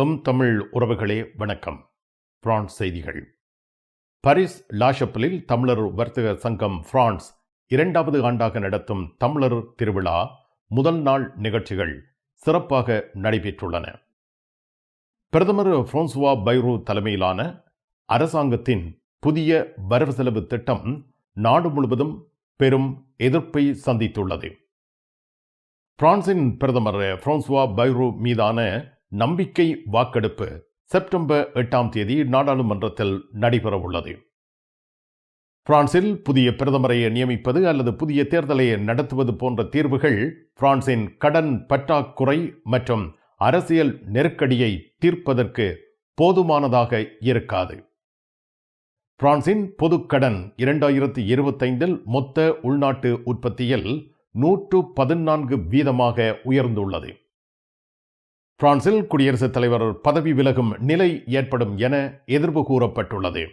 M Tamil உறவுகளே வணக்கம். France செய்திகள். பாரிஸ் லாஷப்பலில் தமிழர் வர்த்தக சங்கம் பிரான்ஸ் இரண்டாவது ஆண்டாக நடத்தும் தமிழர் திருவிழா முதல் நாள் நிகழ்ச்சிகள் சிறப்பாக நடைபெற்றுள்ளன. பிரதமர் பிரான்சுவா பைரோ தலைமையிலான அரசாங்கத்தின் புதிய வரவு செலவு திட்டம் நாடு முழுவதும் பெரும் எதிர்ப்பை சந்தித்துள்ளது. பிரான்சின் பிரதமர் பிரான்சுவா பைரோ மீதான நம்பிக்கை வாக்கெடுப்பு செப்டம்பர் எட்டாம் தேதி நாடாளுமன்றத்தில் நடைபெறவுள்ளது. பிரான்சில் புதிய பிரதமரை நியமிப்பது அல்லது புதிய தேர்தலை நடத்துவது போன்ற தீர்வுகள் பிரான்சின் கடன் பற்றாக்குறை மற்றும் அரசியல் நெருக்கடியை தீர்ப்பதற்கு போதுமானதாக இருக்காது. பிரான்சின் பொதுக்கடன் இரண்டாயிரத்தி இருபத்தைந்தில் மொத்த உள்நாட்டு உற்பத்தியில் நூற்று பதினான்கு வீதமாக உயர்ந்துள்ளது. பிரான்சில் குடியரசுத் தலைவர் பதவி விலகும் நிலை ஏற்படும் என எதிர்ப்பு கூறப்பட்டுள்ளது.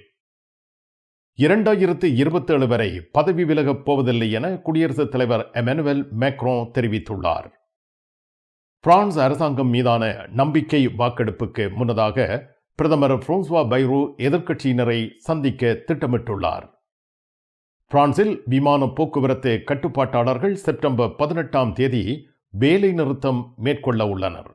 இரண்டாயிரத்து இருபத்தேழு வரை பதவி விலகப் போவதில்லை என குடியரசுத் தலைவர் எமனுவல் மேக்ரோ தெரிவித்துள்ளார். பிரான்ஸ் அரசாங்கம் மீதான நம்பிக்கை வாக்கெடுப்புக்கு முன்னதாக பிரதமர் பிரான்சுவா பைரோ எதிர்க்கட்சியினரை சந்திக்க திட்டமிட்டுள்ளார். பிரான்சில் விமான போக்குவரத்து கட்டுப்பாட்டாளர்கள் செப்டம்பர் பதினெட்டாம் தேதி வேலை நிறுத்தம் மேற்கொள்ள உள்ளனர்.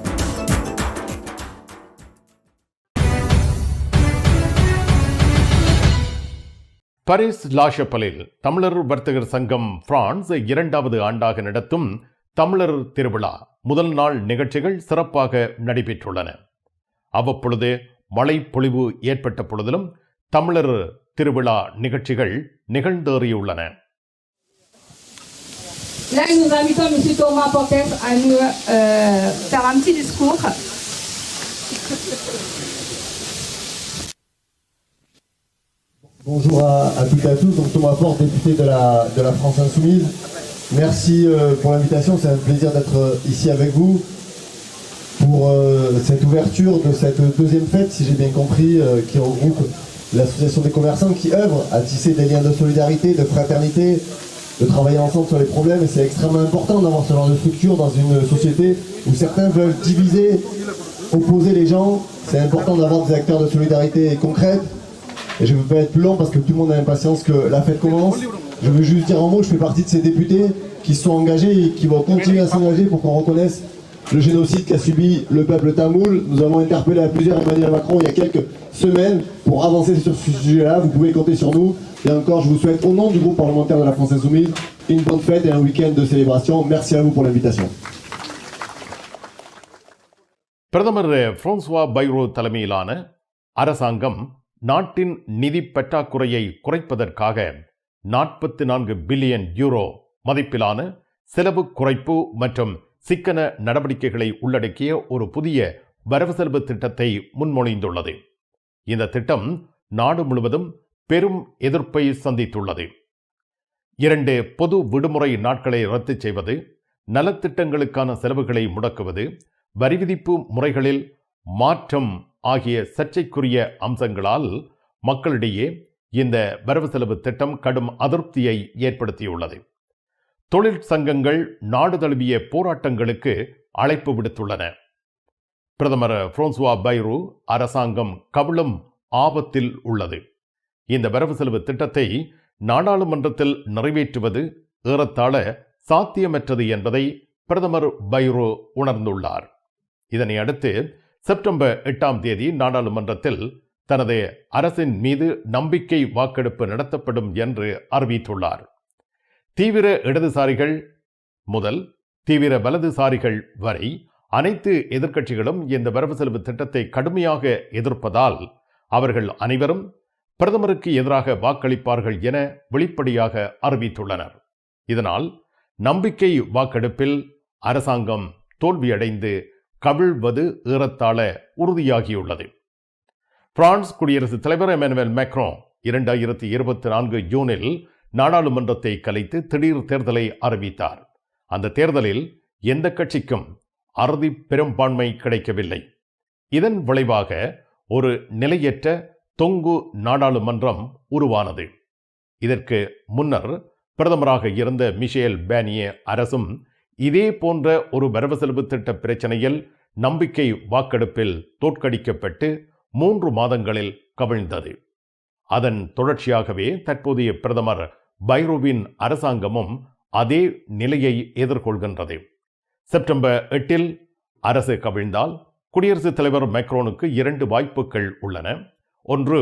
பரிஸ் லாஷப்பலில் தமிழர் வர்த்தகர் சங்கம் பிரான்ஸ் இரண்டாவது ஆண்டாக நடத்தும் தமிழர் திருவிழா முதல் நாள் நிகழ்ச்சிகள் சிறப்பாக நடைபெற்றுள்ளன அவ்வப்பொழுது மழை பொழிவு ஏற்பட்ட பொழுதிலும் தமிழர் திருவிழா நிகழ்ச்சிகள் நிகழ்ந்தேறியுள்ளன Là, nous invitons M. Thomas Portes à nous euh, faire un petit discours. Bonjour à, toutes et à tous, donc Thomas Porte, député de la, France Insoumise. Merci euh, pour l'invitation, c'est un plaisir d'être euh, ici avec vous pour euh, cette ouverture de cette deuxième fête, si j'ai bien compris, qui regroupe l'association des commerçants qui œuvre à tisser des liens de solidarité, de fraternité, de travailler ensemble sur les problèmes. Et c'est extrêmement important d'avoir ce genre de structure dans une société où certains veulent diviser, opposer les gens. C'est important d'avoir des acteurs de solidarité concrètes et je ne veux pas être plus long parce que tout le monde a impatience que la fête commence. Je veux juste dire en mot, je fais partie de ces députés qui se sont engagés et qui vont continuer à s'engager pour qu'on reconnaisse le génocide qu'a subi le peuple tamoul. Nous avons interpellé à plusieurs Emmanuel Macron il y a quelques semaines pour avancer sur ce sujet-là. Vous pouvez compter sur nous. Et encore, je vous souhaite au nom du groupe parlementaire de la France Insoumise une bonne fête et un week-end de célébration. Merci à vous pour l'invitation. பிரதமர் Francois பைரோ தலைமையிலான அரசாங்கம் நாட்டின் நிதி பற்றாக்குறையை குறைப்பதற்காக நாற்பத்தி நான்கு billion euro மதிப்பிலான செலவு குறைப்பு மற்றும் சிக்கன நடவடிக்கைகளை உள்ளடக்கிய ஒரு புதிய வரவு செலவு திட்டத்தை முன்மொழிந்துள்ளது. இந்த திட்டம் நாடு முழுவதும் பெரும் எதிர்ப்பை சந்தித்துள்ளது. இரண்டு பொது விடுமுறை நாட்களை ரத்து செய்வது நலத்திட்டங்களுக்கான செலவுகளை முடக்குவது வரிவிதிப்பு முறைகளில் மாற்றம் ஆகிய சர்ச்சைக்குரிய அம்சங்களால் மக்களிடையே இந்த வரவு செலவு திட்டம் கடும் அதிருப்தியை ஏற்படுத்தியுள்ளது. தொழிற்சங்கங்கள் நாடு தழுவிய போராட்டங்களுக்கு அழைப்பு விடுத்துள்ளன. பிரதமர் புரோன்சுவா பைரு அரசாங்கம் கவிழும் ஆபத்தில் உள்ளது. இந்த வரவு செலவு திட்டத்தை நாடாளுமன்றத்தில் நிறைவேற்றுவது ஏறத்தாழ சாத்தியமற்றது என்பதை பிரதமர் பைரோ உணர்ந்துள்ளார். இதனை அடுத்து செப்டம்பர் எட்டாம் தேதி நாடாளுமன்றத்தில் தனது அரசின் மீது நம்பிக்கை வாக்கெடுப்பு நடத்தப்படும் என்று அறிவித்துள்ளார். தீவிர இடதுசாரிகள் முதல் தீவிர வலதுசாரிகள் வரை அனைத்து எதிர்க்கட்சிகளும் இந்த வரவு செலவு திட்டத்தை கடுமையாக எதிர்ப்பதால் அவர்கள் அனைவரும் பிரதமருக்கு எதிராக வாக்களிப்பார்கள் என வெளிப்படையாக அறிவித்துள்ளனர். இதனால் நம்பிக்கை வாக்கெடுப்பில் அரசாங்கம் தோல்வியடைந்து கவிழ்வது ஏறத்தாழ உறுதியாகியுள்ளது. பிரான்ஸ் குடியரசுத் தலைவர் எமனுவேல் மேக்ரோ இரண்டாயிரத்தி இருபத்தி நான்கு ஜூனில் நாடாளுமன்றத்தை கலைத்து திடீர் தேர்தலை அறிவித்தார். அந்த தேர்தலில் எந்த கட்சிக்கும் அறுதி பெரும்பான்மை கிடைக்கவில்லை. இதன் விளைவாக ஒரு நிலையற்ற தொங்கு நாடாளுமன்றம் உருவானது. இதற்கு முன்னர் பிரதமராக இருந்த மிஷேல் பேனியே அரசும் இதே போன்ற ஒரு வரவு செலவு திட்ட பிரச்சனையில் நம்பிக்கை வாக்கெடுப்பில் தோற்கடிக்கப்பட்டு மூன்று மாதங்களில் கவிழ்ந்தது. அதன் தொடர்ச்சியாகவே தற்போதைய பிரதமர் பைரோவின் அரசாங்கமும் அதே நிலையை எதிர்கொள்கின்றது. செப்டம்பர் எட்டில் அரசு கவிழ்ந்தால் குடியரசுத் தலைவர் மேக்ரோனுக்கு இரண்டு வாய்ப்புகள் உள்ளன. ஒன்று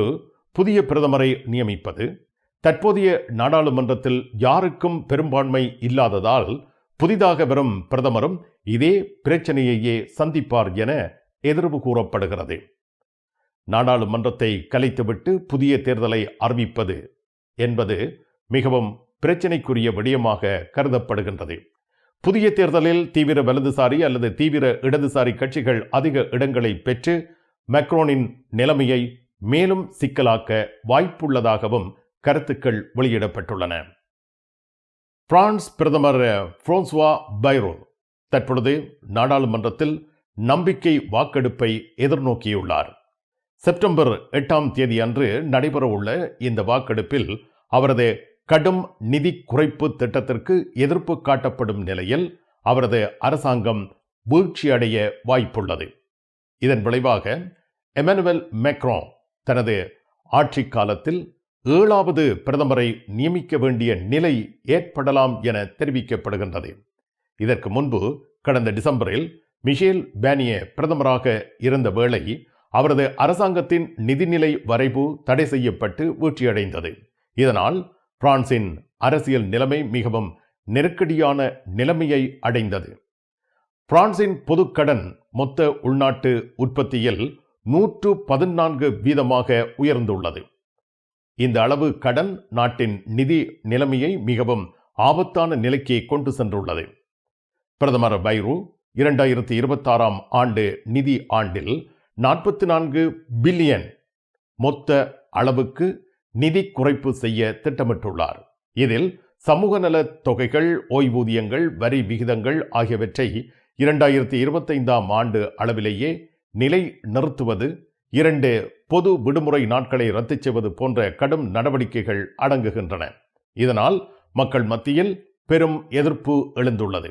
புதிய பிரதமரை நியமிப்பது. தற்போதைய நாடாளுமன்றத்தில் யாருக்கும் பெரும்பான்மை இல்லாததால் புதிதாக வரும் பிரதமரும் இதே பிரச்சனையையே சந்திப்பார் என எதிர்வு கூறப்படுகிறது. நாடாளுமன்றத்தை கலைத்துவிட்டு புதிய தேர்தலை அறிவிப்பது என்பது மிகவும் பிரச்சனைக்குரிய விடயமாக கருதப்படுகின்றது. புதிய தேர்தலில் தீவிர வலதுசாரி அல்லது தீவிர இடதுசாரி கட்சிகள் அதிக இடங்களை பெற்று மெக்ரோனின் நிலைமையை மேலும் சிக்கலாக்க வாய்ப்புள்ளதாகவும் கருத்துக்கள் வெளியிடப்பட்டுள்ளன. பிரான்ஸ் பிரதமர் பிரான்சுவா பைரோ தற்பொழுது நாடாளுமன்றத்தில் நம்பிக்கை வாக்கெடுப்பை எதிர்நோக்கியுள்ளார். செப்டம்பர் எட்டாம் தேதி அன்று நடைபெறவுள்ள இந்த வாக்கெடுப்பில் அவரது கடும் நிதி குறைப்பு திட்டத்திற்கு எதிர்ப்பு காட்டப்படும் நிலையில் அவரது அரசாங்கம் வீழ்ச்சியடைய வாய்ப்புள்ளது. இதன் விளைவாக எமனுவல் மெக்ரோ தனது ஆட்சி காலத்தில் ஏழாவது பிரதமரை நியமிக்க வேண்டிய நிலை ஏற்படலாம் என தெரிவிக்கப்படுகின்றது. இதற்கு முன்பு கடந்த டிசம்பரில் மிஷேல் பேனியே பிரதமராக இருந்த வேளை அவரது அரசாங்கத்தின் நிதிநிலை வரைவு தடை செய்யப்பட்டு வீழ்ச்சியடைந்தது. இதனால் பிரான்சின் அரசியல் நிலைமை மிகவும் நெருக்கடியான நிலைமையை அடைந்தது. பிரான்சின் பொதுக்கடன் மொத்த உள்நாட்டு உற்பத்தியில் நூற்று பதினான்கு வீதமாக உயர்ந்துள்ளது. இந்த அளவு கடன் நாட்டின் நிதி நிலைமையை மிகவும் ஆபத்தான நிலைக்கு கொண்டு சென்றுள்ளது. பிரதமர் பைரு இரண்டாயிரத்தி இருபத்தாறாம் ஆண்டு நிதி ஆண்டில் நாற்பத்தி நான்கு பில்லியன் மொத்த அளவுக்கு நிதி குறைப்பு செய்ய திட்டமிட்டுள்ளார். இதில் சமூக நலத் தொகைகள் ஓய்வூதியங்கள் வரி விகிதங்கள் ஆகியவற்றை இரண்டாயிரத்தி இருபத்தைந்தாம் ஆண்டு அளவிலேயே நிலை நிறுத்துவது இரண்டு பொது விடுமுறை நாட்களை ரத்து செய்வது போன்ற கடும் நடவடிக்கைகள் அடங்குகின்றன. இதனால் மக்கள் மத்தியில் பெரும் எதிர்ப்பு எழுந்துள்ளது.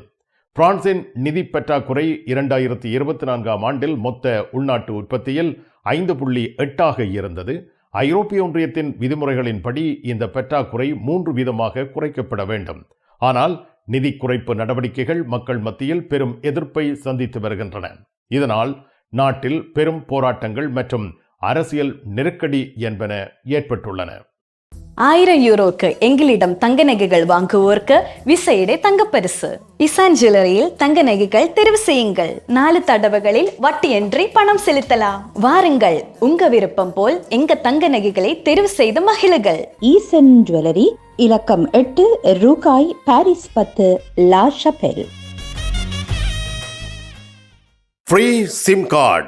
பிரான்சின் நிதி பற்றாக்குறை இரண்டாயிரத்தி இருபத்தி நான்காம் ஆண்டில் மொத்த உள்நாட்டு உற்பத்தியில் ஐந்து புள்ளி எட்டாக இருந்தது. ஐரோப்பிய ஒன்றியத்தின் விதிமுறைகளின்படி இந்த பற்றாக்குறை மூன்று விதமாக குறைக்கப்பட வேண்டும். ஆனால் நிதி குறைப்பு நடவடிக்கைகள் மக்கள் மத்தியில் பெரும் எதிர்ப்பை சந்தித்து வருகின்றன. இதனால் நாட்டில் பெரும் போராட்டங்கள் மற்றும் அரசியல் நெருக்கடி என்பன ஏற்பட்டுள்ளன. ஆயிரம் யூரோக்கு எங்களிடம் தங்க நகைகள் வாங்குவோருக்கு விசையிடை தங்கப்பரிசு. இசான் ஜுவல்லரியில் தங்க நகைகள் தெரிவு செய்யுங்கள். நாலு தடவைகளில் வட்டியின்றி பணம் செலுத்தலாம். வாருங்கள். உங்க விருப்பம் போல் எங்க தங்க நகைகளை தெரிவு செய்து மகிழுங்கள் ஈசன் ஜுவல்லரி இலக்கம் எட்டு ரூகாய் பாரிஸ் பத்து La Chapelle free SIM card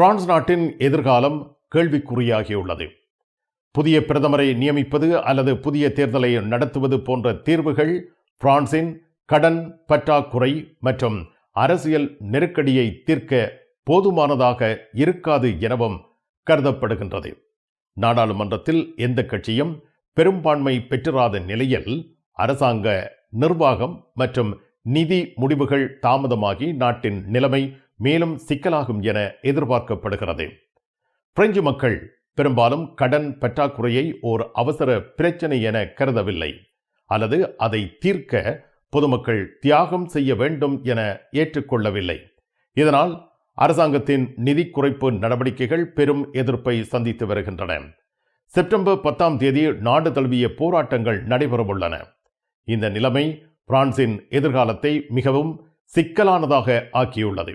France நாட்டின் எதிர்காலம் கேள்விக்குறியாகியுள்ளது. புதிய பிரதமரை நியமிப்பது அல்லது புதிய தேர்தலை நடத்துவது போன்ற தீர்வுகள் பிரான்சின் கடன் பற்றாக்குறை மற்றும் அரசியல் நெருக்கடியை தீர்க்க போதுமானதாக இருக்காது எனவும் கருதப்படுகின்றது. நாடாளுமன்றத்தில் எந்த கட்சியும் பெரும்பான்மை பெற்றிராத நிலையில் அரசாங்க நிர்வாகம் மற்றும் நிதி முடிவுகள் தாமதமாகி நாட்டின் நிலைமை மேலும் சிக்கலாகும் என எதிர்பார்க்கப்படுகிறது. பிரெஞ்சு மக்கள் பெரும்பாலும் கடன் பற்றாக்குறையை ஓர் அவசர பிரச்சனை என கருதவில்லை. அல்லது அதை தீர்க்க பொதுமக்கள் தியாகம் செய்ய வேண்டும் என ஏற்றுக்கொள்ளவில்லை. இதனால் அரசாங்கத்தின் நிதி குறைப்பு நடவடிக்கைகள் பெரும் எதிர்ப்பை சந்தித்து வருகின்றன. செப்டம்பர் பத்தாம் தேதி நாடு தழுவிய போராட்டங்கள் நடைபெறவுள்ளன. இந்த நிலைமை பிரான்சின் எதிர்காலத்தை மிகவும் சிக்கலானதாக ஆக்கியுள்ளது.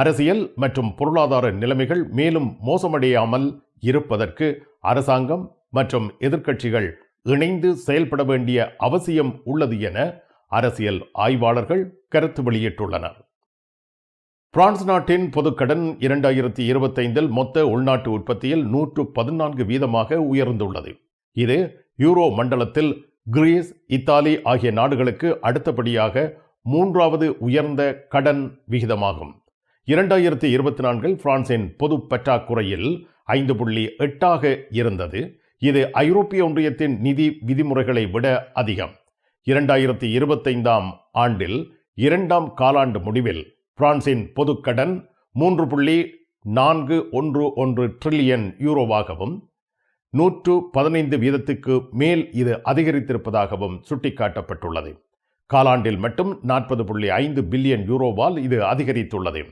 அரசியல் மற்றும் பொருளாதார நிலைமைகள் மேலும் மோசமடையாமல் இருப்பதற்கு அரசாங்கம் மற்றும் எதிர்க்கட்சிகள் இணைந்து செயல்பட வேண்டிய அவசியம் உள்ளது என அரசியல் ஆய்வாளர்கள் கருத்து வெளியிட்டுள்ளனர். பிரான்ஸ் நாட்டின் பொதுக்கடன் இரண்டாயிரத்தி இருபத்தைந்தில் மொத்த உள்நாட்டு உற்பத்தியில் நூற்று பதினான்கு வீதமாக உயர்ந்துள்ளது. இது யூரோ மண்டலத்தில் கிரீஸ் இத்தாலி ஆகிய நாடுகளுக்கு அடுத்தபடியாக மூன்றாவது உயர்ந்த கடன் விகிதமாகும். இரண்டாயிரத்தி இருபத்தி நான்கில் பிரான்சின் பொது பற்றாக்குறையில் ஐந்து புள்ளி எட்டாக இருந்தது. இது ஐரோப்பிய ஒன்றியத்தின் நிதி விதிமுறைகளை விட அதிகம். இரண்டாயிரத்தி இருபத்தைந்தாம் ஆண்டில் இரண்டாம் காலாண்டு முடிவில் பிரான்சின் பொதுக்கடன் மூன்று புள்ளி நான்கு ஒன்று ஒன்று ட்ரில்லியன் யூரோவாகவும் நூற்று பதினைந்து வீதத்துக்கு மேல் இது அதிகரித்திருப்பதாகவும் சுட்டிக்காட்டப்பட்டுள்ளது. காலாண்டில் மட்டும் நாற்பது புள்ளி ஐந்து பில்லியன் யூரோவால் இது அதிகரித்துள்ளது.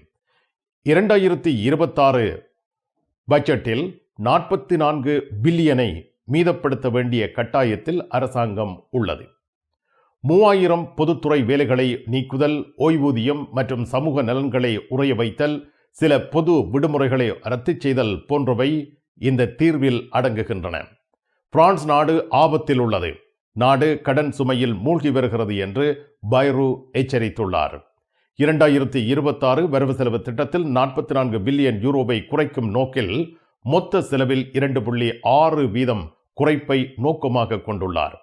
இரண்டாயிரத்தி இருபத்தாறு பட்ஜெட்டில் நாற்பத்தி நான்கு பில்லியனை மீதப்படுத்த வேண்டிய கட்டாயத்தில் அரசாங்கம் உள்ளது. மூவாயிரம் பொதுத்துறை வேலைகளை நீக்குதல் ஓய்வூதியம் மற்றும் சமூக நலன்களை உறைய வைத்தல் சில பொது விடுமுறைகளை ரத்து செய்தல் போன்றவை இந்த தீர்வில் அடங்குகின்றன. பிரான்ஸ் நாடு ஆபத்தில் உள்ளது. நாடு கடன் சுமையில் மூழ்கி வருகிறது என்று பைரு எச்சரித்துள்ளார். இரண்டாயிரத்தி இருபத்தாறு வரவு செலவு திட்டத்தில் நாற்பத்தி நான்கு பில்லியன் யூரோவை குறைக்கும் நோக்கில் மொத்த செலவில் இரண்டு புள்ளி ஆறு வீதம் குறைப்பை நோக்கமாக கொண்டுள்ளார்.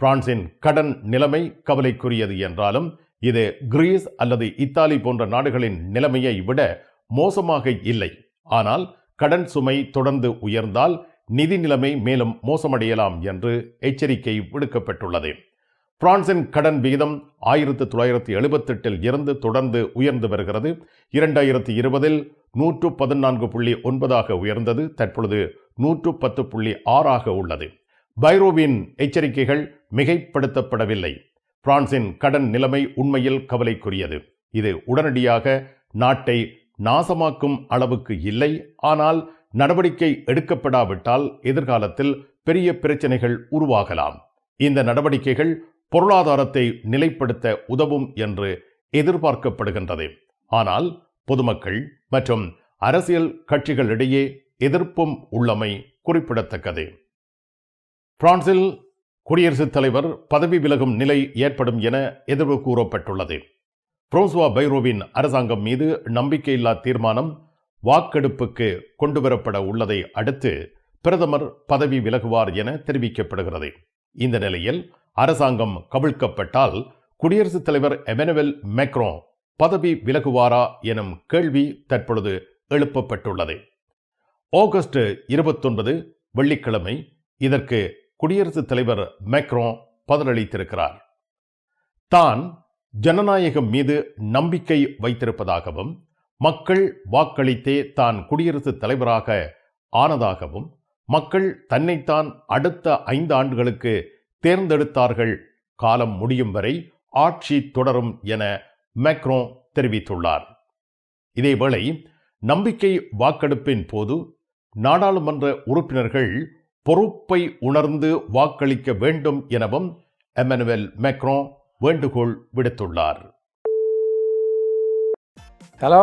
பிரான்சின் கடன் நிலைமை கவலைக்குரியது என்றாலும் இது கிரீஸ் அல்லது இத்தாலி போன்ற நாடுகளின் நிலைமையை விட மோசமாக இல்லை. ஆனால் கடன் சுமை தொடர்ந்து உயர்ந்தால் நிதி நிலைமை மேலும் மோசமடையலாம் என்று எச்சரிக்கை விடுக்கப்பட்டுள்ளது. பிரான்சின் கடன் விகிதம் ஆயிரத்து தொள்ளாயிரத்தி எழுபத்தெட்டில் இருந்து தொடர்ந்து உயர்ந்து வருகிறது. இரண்டாயிரத்தி இருபதில் நூற்று பதினான்கு புள்ளி ஒன்பதாக உயர்ந்தது. தற்பொழுது நூற்று பத்து புள்ளி ஆறாக உள்ளது. பைரோவின் எச்சரிக்கைகள் மிகைப்படுத்தப்படவில்லை. பிரான்சின் கடன் நிலைமை உண்மையில் கவலைக்குரியது. இது உடனடியாக நாட்டை நாசமாக்கும் அளவுக்கு இல்லை. ஆனால் நடவடிக்கை எடுக்கப்படாவிட்டால் எதிர்காலத்தில் பெரிய பிரச்சனைகள் உருவாகலாம். இந்த நடவடிக்கைகள் பொருளாதாரத்தை நிலைப்படுத்த உதவும் என்று எதிர்பார்க்கப்படுகின்றது. ஆனால் பொதுமக்கள் மற்றும் அரசியல் கட்சிகளிடையே எதிர்ப்பும் உள்ளமை குறிப்பிடத்தக்கது. பிரான்சில் குடியரசுத் தலைவர் பதவி விலகும் நிலை ஏற்படும் என எதிர்வு கூறப்பட்டுள்ளது. புரோசுவா பைரோவின் அரசாங்கம் மீது நம்பிக்கையில்லா தீர்மானம் வாக்கெடுப்புக்கு கொண்டுவரப்பட உள்ளதை அடுத்து பிரதமர் பதவி விலகுவார் என தெரிவிக்கப்படுகிறது. இந்த நிலையில் அரசாங்கம் கவிழ்க்கப்பட்டால் குடியரசுத் தலைவர் எமனுவல் மேக்ரோ பதவி விலகுவாரா எனும் கேள்வி தற்பொழுது எழுப்பப்பட்டுள்ளது. ஆகஸ்ட் இருபத்தொன்பது வெள்ளிக்கிழமை இதற்கு குடியரசுத் தலைவர் மேக்ரோ பதிலளித்திருக்கிறார். தான் ஜனநாயகம் மீது நம்பிக்கை வைத்திருப்பதாகவும் மக்கள் வாக்களித்தே தான் குடியரசுத் தலைவராக ஆனதாகவும் மக்கள் தன்னைத்தான் அடுத்த ஐந்து ஆண்டுகளுக்கு தேர்ந்தெடுத்தார்கள். காலம் முடியும் வரை ஆட்சி தொடரும் என மேக்ரோ தெரிவித்துள்ளார். இதேவேளை நம்பிக்கை வாக்கெடுப்பின் போது நாடாளுமன்ற உறுப்பினர்கள் பொறுப்பை உணர்ந்து வாக்களிக்க வேண்டும் எனவும் எமனுவல் மேக்ரோ வேண்டுகோள் விடுத்துள்ளார். ஹலோ?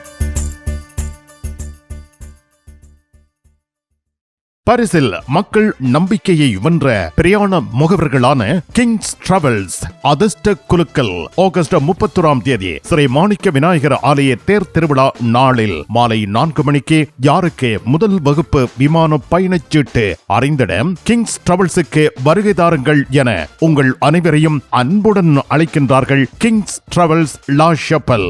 பாரிஸில் மக்கள் நம்பிக்கையை வென்ற பிரியாண முகவர்களான கிங்ஸ் டிராவல்ஸ் அதிர்ஷ்ட குலுக்கல் ஆகஸ்ட் முப்பத்தொராம் தேதி ஸ்ரீ மாணிக்க விநாயகர் ஆலய தேர் திருவிழா நாளில் மாலை நான்கு மணிக்கு யாருக்கு முதல் வகுப்பு விமான பயணச்சீட்டு அறிந்திட கிங்ஸ் டிராவல்ஸுக்கு வருகை தாருங்கள் என உங்கள் அனைவரையும் அன்புடன் அழைக்கின்றார்கள் கிங்ஸ் டிராவல்ஸ் லா ஷப்பல்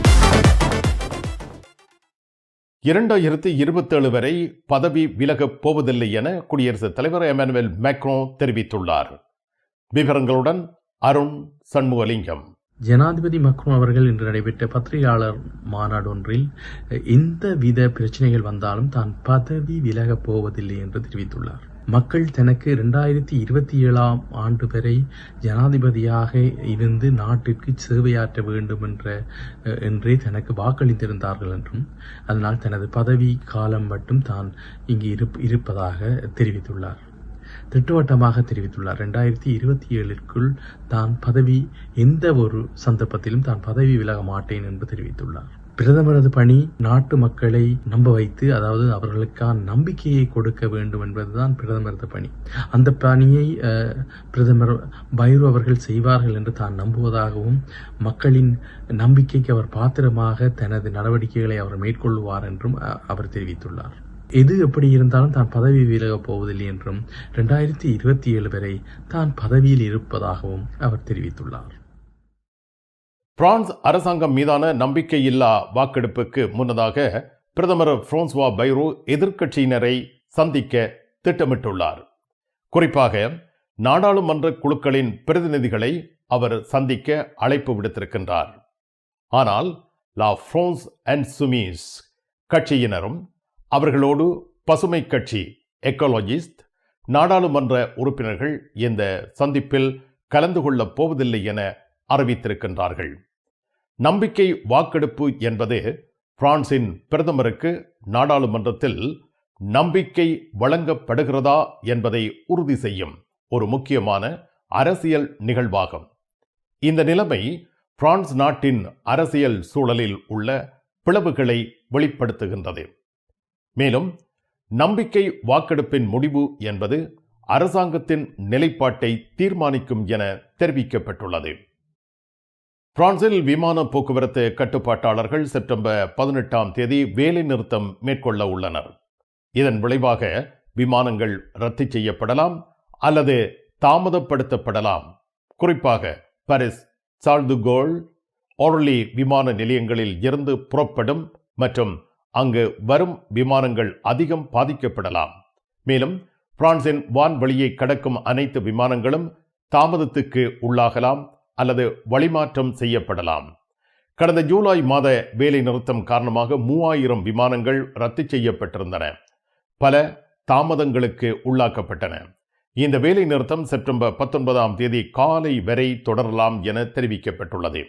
இரண்டாயிரத்து இருபத்தேழு வரை பதவி விலகப் போவதில்லை என குடியரசுத் தலைவர் எமனுவல் மேக்ரோ தெரிவித்துள்ளார். விவரங்களுடன் அருண் சண்முகலிங்கம். ஜனாதிபதி மக்ரோன் அவர்கள் இன்று நடைபெற்ற பத்திரிகையாளர் மாநாடு ஒன்றில் எந்த வித பிரச்சனைகள் வந்தாலும் தான் பதவி விலகப் போவதில்லை என்று தெரிவித்துள்ளார். மக்கள் தனக்கு இரண்டாயிரத்தி இருபத்தி ஏழாம் ஆண்டு வரை ஜனாதிபதியாக இருந்து நாட்டிற்கு சேவையாற்ற வேண்டும் என்ற என்றே தனக்கு வாக்களித்திருந்தார்கள் என்றும் அதனால் தனது பதவி காலம் மட்டும் தான் இங்கு இருப் இருப்பதாக தெரிவித்துள்ளார். திட்டவட்டமாக தெரிவித்துள்ளார். ரெண்டாயிரத்தி இருபத்தி ஏழிற்குள் தான் பதவி எந்த ஒரு சந்தர்ப்பத்திலும் தான் பதவி விலக மாட்டேன் என்று தெரிவித்துள்ளார். பிரதமரது பணி நாட்டு மக்களை நம்ப வைத்து அதாவது அவர்களுக்கான நம்பிக்கையை கொடுக்க வேண்டும் என்பதுதான் பிரதமரது பணி. அந்த பணியை பிரதமர் பைரு அவர்கள் செய்வார்கள் என்று தான் நம்புவதாகவும் மக்களின் நம்பிக்கைக்கு அவர் பாத்திரமாக தனது நடவடிக்கைகளை அவர் மேற்கொள்வார் என்றும் அவர் தெரிவித்துள்ளார். எது எப்படி இருந்தாலும் தான் பதவி விலகப் போவதில்லை என்றும் இரண்டாயிரத்தி இருபத்தி ஏழு வரை தான் பதவியில் இருப்பதாகவும் அவர் தெரிவித்துள்ளார். பிரான்ஸ் அரசாங்கம் மீதான நம்பிக்கையில்லா வாக்கெடுப்புக்கு முன்னதாக பிரதமர் பிரான்ஸ்வா பைரோ எதிர்க்கட்சியினரை சந்திக்க திட்டமிட்டுள்ளார். குறிப்பாக நாடாளுமன்ற குழுக்களின் பிரதிநிதிகளை அவர் சந்திக்க அழைப்பு விடுத்திருக்கின்றார். ஆனால் லா ஃப்ரோன்ஸ் அண்ட் சுமீஸ் கட்சியினரும் அவர்களோடு பசுமை கட்சி எக்கோலஜிஸ்ட் நாடாளுமன்ற உறுப்பினர்கள் இந்த சந்திப்பில் கலந்து கொள்ளப் போவதில்லை என அறிவித்திருக்கின்றார்கள். நம்பிக்கை வாக்கெடுப்பு என்பது பிரான்சின் பிரதமருக்கு நாடாளுமன்றத்தில் நம்பிக்கை வழங்கப்படுகிறதா என்பதை உறுதி செய்யும் ஒரு முக்கியமான அரசியல் நிகழ்வாகும். இந்த நிலைமை பிரான்ஸ் நாட்டின் அரசியல் சூழலில் உள்ள பிளவுகளை வெளிப்படுத்துகின்றது. மேலும் நம்பிக்கை வாக்கெடுப்பின் முடிவு என்பது அரசாங்கத்தின் நிலைப்பாட்டை தீர்மானிக்கும் என தெரிவிக்கப்பட்டுள்ளது. பிரான்சில் விமான போக்குவரத்து கட்டுப்பாட்டாளர்கள் செப்டம்பர் பதினெட்டாம் தேதி வேலை நிறுத்தம் மேற்கொள்ள உள்ளனர். இதன் விளைவாக விமானங்கள் ரத்து செய்யப்படலாம் அல்லது தாமதப்படுத்தப்படலாம். குறிப்பாக பாரிஸ் சால்துகோல் ஒர்லி விமான நிலையங்களில் இருந்து புறப்படும் மற்றும் அங்கு வரும் விமானங்கள் அதிகம் பாதிக்கப்படலாம். மேலும் பிரான்சின் வான்வழியை கடக்கும் அனைத்து விமானங்களும் தாமதத்துக்கு உள்ளாகலாம். அல்லது வழிமாற்றம் செய்யப்படலாம். கடந்த ஜூலை மாத வேலை நிறுத்தம் காரணமாக மூவாயிரம் விமானங்கள் ரத்து செய்யப்பட்டிருந்தன. பல தாமதங்களுக்கு உள்ளாக்கப்பட்டன. இந்த வேலை நிறுத்தம் செப்டம்பர் பத்தொன்பதாம் தேதி காலை வரை தொடரலாம் என தெரிவிக்கப்பட்டுள்ளது.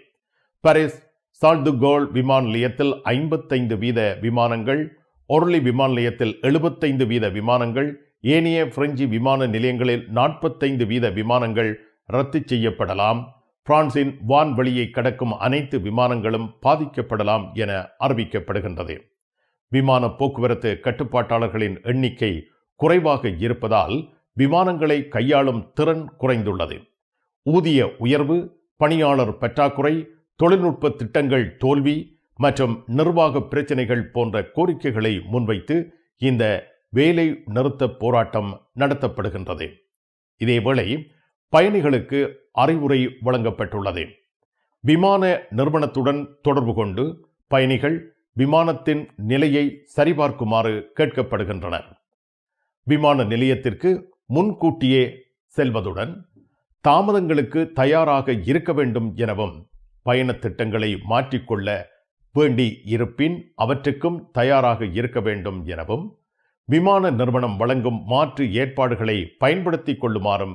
பாரிஸ் சால்துகோல் விமான நிலையத்தில் ஐம்பத்தைந்து வீத விமானங்கள் ஒர்லி விமான நிலையத்தில் எழுபத்தைந்து வீத விமானங்கள் ஏனைய பிரெஞ்சு விமான நிலையங்களில் நாற்பத்தைந்து வீத விமானங்கள் ரத்து செய்யப்படலாம். பிரான்சின் வான்வெளியை கடக்கும் அனைத்து விமானங்களும் பாதிக்கப்படலாம் என அறிவிக்கப்படுகின்றது. விமான போக்குவரத்து கட்டுப்பாட்டாளர்களின் எண்ணிக்கை குறைவாக இருப்பதால் விமானங்களை கையாளும் திறன் குறைந்துள்ளது. ஊதிய உயர்வு பணியாளர் பற்றாக்குறை தொழில்நுட்ப திட்டங்கள் தோல்வி மற்றும் நிர்வாக பிரச்சினைகள் போன்ற கோரிக்கைகளை முன்வைத்து இந்த வேலை நிறுத்த போராட்டம் நடத்தப்படுகின்றது. இதேவேளை பயணிகளுக்கு அறிவுரை வழங்கப்பட்டுள்ளது. விமான நிறுவனத்துடன் தொடர்பு கொண்டு பயணிகள் விமானத்தின் நிலையை சரிபார்க்குமாறு கேட்கப்படுகின்றனர். விமான நிலையத்திற்கு முன்கூட்டியே செல்வதுடன் தாமதங்களுக்கு தயாராக இருக்க வேண்டும் எனவும் பயணத் திட்டங்களை மாற்றிக்கொள்ள வேண்டி இருப்பின் அவற்றுக்கும் தயாராக இருக்க வேண்டும் எனவும் விமான நிறுவனம் வழங்கும் மாற்று ஏற்பாடுகளை பயன்படுத்திக் கொள்ளுமாறும்